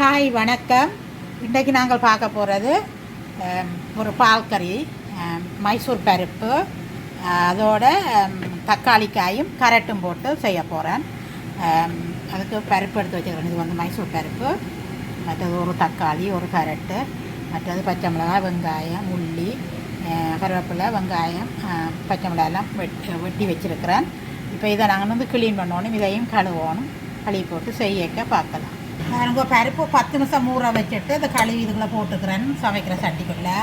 Hi வணக்கம். இன்றைக்கு நாங்கள் பார்க்க போகிறது ஒரு பால்கறி மைசூர் பருப்பு அதோட தக்காளிக்காயும் கரட்டும் போட்டு செய்ய போகிறேன் அதுக்கு பருப்பு எடுத்து வச்சுக்கிறேன். இது வந்து மைசூர் பருப்பு. மற்றது ஒரு தக்காளி ஒரு கரட்டு. மற்றது பச்சை மிளகாய் வெங்காயம் உள்ளி கருவேப்பிலை வெங்காயம் பச்சை மிளகாயெல்லாம் வெட்டி வெட்டி வச்சுருக்கிறேன். இப்போ இதை நாங்கள் வந்து க்ளீன் பண்ணணும். இதையும் கழுவணும். கழுவி போட்டு செய்யக்க பார்க்கலாம். எனக்கு பருப்பு பத்து நிமிஷம் ஊற வச்சுட்டு இந்த கழுவி இதுக்குள்ளே போட்டுக்கிறேன். சமைக்கிற சட்டிக்குள்ளே.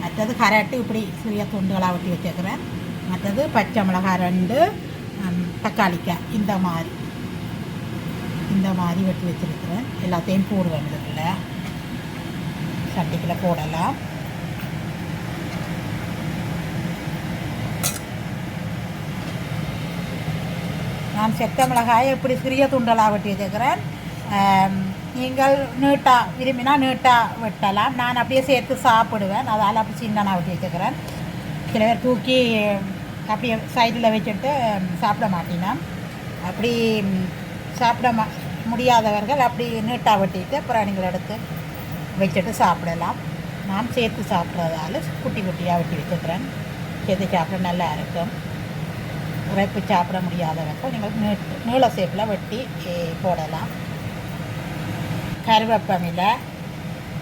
மற்றது கரட்டு இப்படி சிறிய துண்டுகளாக ஒட்டி வச்சுக்கிறேன். மற்றது பச்சை மிளகாய் ரெண்டு தக்காளிக்காய். இந்த மாதிரி. இந்த மாதிரி வெட்டி வச்சுருக்கிறேன். எல்லாத்தையும் போடுவேன் இதுக்குள்ள சட்டிக்குள்ளே போடலாம். நான் செத்த மிளகாயை இப்படி சிறிய துண்டலாக வெட்டி வச்சுக்கிறேன். நீங்கள் நீட்டாக விரும்பினா நீட்டாக வெட்டலாம். நான் அப்படியே சேர்த்து சாப்பிடுவேன். அதால் அப்படி சின்னனாக வெட்டி வச்சுக்கிறேன். சில பேர் தூக்கி அப்படியே சைடில் வச்சுட்டு சாப்பிட மாட்டேனா அப்படி சாப்பிட மா முடியாதவர்கள் அப்படி நீட்டாக வெட்டிட்டு அப்புறம் நீங்கள் எடுத்து வச்சுட்டு சாப்பிடலாம். நான் சேர்த்து சாப்பிட்றதால குட்டி குட்டியாக வெட்டி வச்சுக்கிறேன். சேர்த்து சாப்பிட நல்லா இருக்கும். உரைப்பு சாப்பிட முடியாதவர்கள் நீங்கள் நீட் நீள சேப்பில் வெட்டி போடலாம். கருவேப்பமில்லை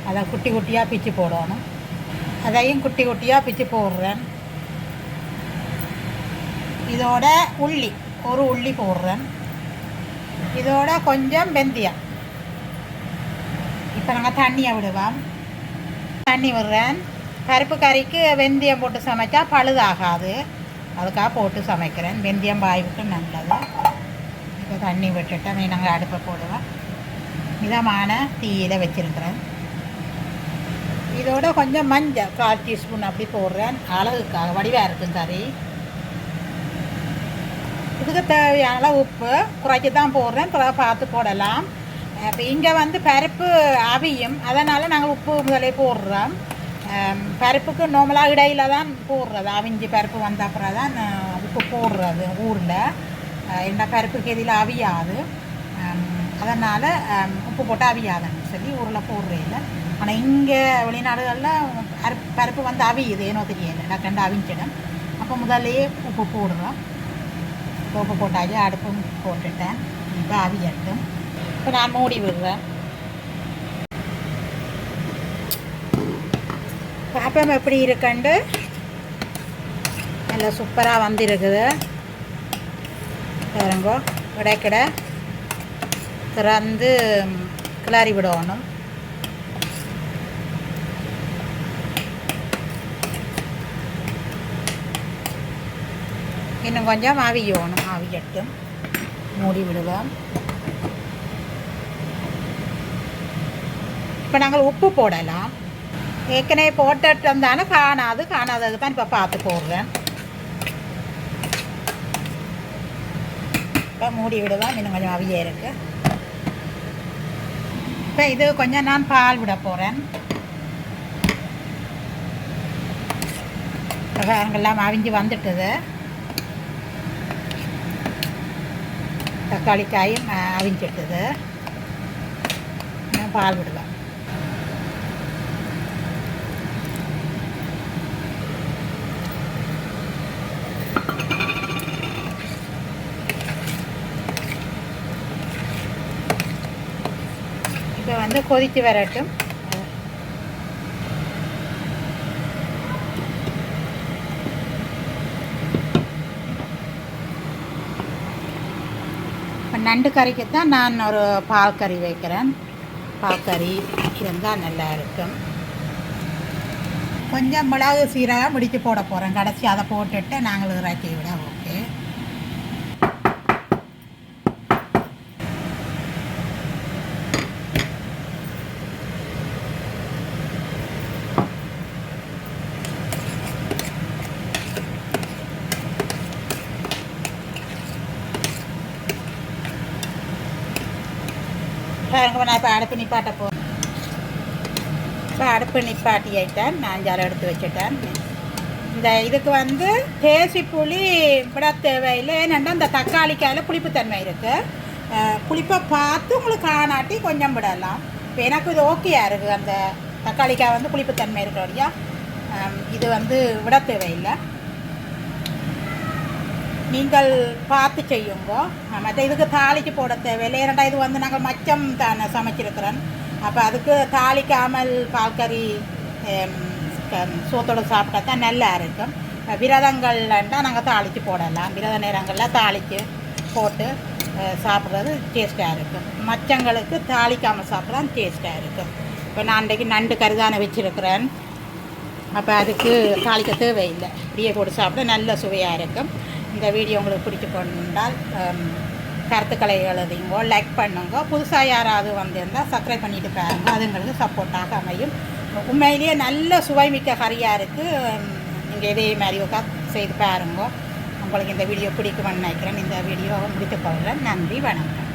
அதை குட்டி குட்டியாக பிச்சு போடணும். அதையும் குட்டி குட்டியாக பிச்சு போடுறேன். இதோட உள்ளி ஒரு உள்ளி போடுறேன். இதோட கொஞ்சம் வெந்தயம். இப்போ நாங்கள் தண்ணியை விடுவோம். தண்ணி விடுறேன். பருப்பு கறிக்கு வெந்தயம் போட்டு சமைச்சா பழுதாகாது. அதுக்காக போட்டு சமைக்கிறேன். வெந்தயம் வாய்வுக்கு நல்லது. இப்போ தண்ணி விட்டுட்டு அதை நாங்கள் அடுப்பை போடுவேன் மிதமான தீயில் வச்சுருக்கிறேன். இதோட கொஞ்சம் மஞ்சள் கால் டீஸ்பூன் அப்படி போடுறேன். அழகுக்காக வடிவாக இருக்கும் கறி. இதுக்கு தேவையான உப்பு குறைச்சி தான் போடுறேன். பிறகு பார்த்து போடலாம். இப்போ இங்கே வந்து பருப்பு அவியும். அதனால் நாங்கள் உப்பு முதலே போடுறோம். பருப்புக்கு நார்மலாக இடையில தான் போடுறது. அவிஞ்சி பருப்பு வந்த அப்புறம் தான் உப்பு போடுறது ஊரில். என்ன பருப்புக்கு எதில் அவியாது. அதனால் உப்பு போட்டு அவியாதன்னு சொல்லி ஊரில் போடுறேன் ஆனால் இங்கே வெளிநாடுகளில் பருப்பு பருப்பு வந்து அவியுது ஏனோ தெரியல. கண்டு அவிஞ்சிடும் அப்போ முதல்லையே உப்பு போடுறோம் இப்போ உப்பு போட்டாச்சு அடுப்பும் போட்டுட்டேன். இப்போ அவியட்டும். இப்போ நான் மூடி விடுறேன். பாப்பம் எப்படி இருக்குண்டு. நல்லா சூப்பராக வந்திருக்குது. பாருங்கோ விடைக்கிட. திறந்து கிளறி விடணும். இன்னும் கொஞ்சம் ஆவியோணும் ஆவியட்டும் மூடி விடுவோம். இப்போ நாங்கள் உப்பு போடலாம். ஏற்கனவே போட்டுட்டு இருந்தானே காணாது காணாதது தான் இப்போ பார்த்து போடுறேன். இப்போ மூடி விடுவோம் இன்னும் கொஞ்சம் அவிய இருக்குது இப்போ இது கொஞ்சம் நான் பால் விட போகிறேன் பிரகாரங்கள்லாம் அவிஞ்சு வந்துட்டுது தக்காளி காயும் அவிஞ்சிட்டுது நான் பால் விடுவேன் இப்போ வந்து கொதித்து வரட்டும். இப்போ நண்டு கறிக்கு தான் நான் ஒரு பால் கறி வைக்கிறேன். பால் கறி இருந்தால் நல்லா இருக்கும். கொஞ்சம் மிளகு சீரகம் முடிச்சு போட போகிறேன் கடைசி அதை போட்டுட்டு நாங்கள் இறக்கி விட பாருங்க நான் இப்போ அடுப்பு நிப்பாட்ட போ இப்போ அடுப்பு நிப்பாட்டி ஆயிட்டேன் நான் ஜாலம் எடுத்து வச்சுட்டேன். இந்த இதுக்கு வந்து தேசி புளி விட தேவையில்லை. ஏன்னா இந்த தக்காளிக்காயில் புளிப்புத்தன்மை இருக்குது புளிப்பை பார்த்து உங்களுக்கு காணாட்டி கொஞ்சம் விடலாம். இப்போ எனக்கு இது ஓகேயா இருக்குது. அந்த தக்காளிக்காய் வந்து புளிப்புத்தன்மை இருக்கிறோடையா இது வந்து விட தேவையில்லை. நீங்கள் பார்த்து செய்யுங்கோ மற்ற இதுக்கு தாளிக்கு போட தேவையில்லை ஏன்னா இது வந்து நாங்கள் மச்சம் தானே சமைச்சிருக்கிறோம் அப்போ அதுக்கு தாளிக்காமல் பால்கறி சோத்தோடு சோத்தோட சாப்பிட்டா தான் நல்லா இருக்கும் விரதங்கள்லண்டா நாங்கள் தாளித்து போடலாம் விரத நேரங்களில் தாளித்து போட்டு சாப்பிட்றது டேஸ்ட்டாக இருக்கும் மச்சங்களுக்கு தாளிக்காமல் சாப்பிட்றா டேஸ்ட்டாக இருக்கும் இப்போ நான் அன்றைக்கு நண்டு கருதான வச்சுருக்கிறேன் அப்போ அதுக்கு தாளிக்க தேவையில்லை இப்படியே போட்டு சாப்பிட நல்ல சுவையாக இருக்கும் இந்த வீடியோ உங்களுக்கு பிடிச்சி கொண்டால் கருத்துக்களை எழுதிங்கோ லைக் பண்ணுங்க. புதுசாக யாராவது வந்திருந்தால் சப்ஸ்கிரைப் பண்ணிட்டு பாருங்க. அது எங்களுக்கு சப்போர்ட்டாக அமையும். உண்மையிலேயே நல்ல சுவைமிக்க கறியாக இருக்குது நீங்கள் இதே மாதிரி உட்கா செய்து பாருங்க. உங்களுக்கு இந்த வீடியோ பிடிக்கும்னு நினைக்கிறேன். இந்த வீடியோவை முடித்துக் கொள்கிறேன். நன்றி வணக்கம்.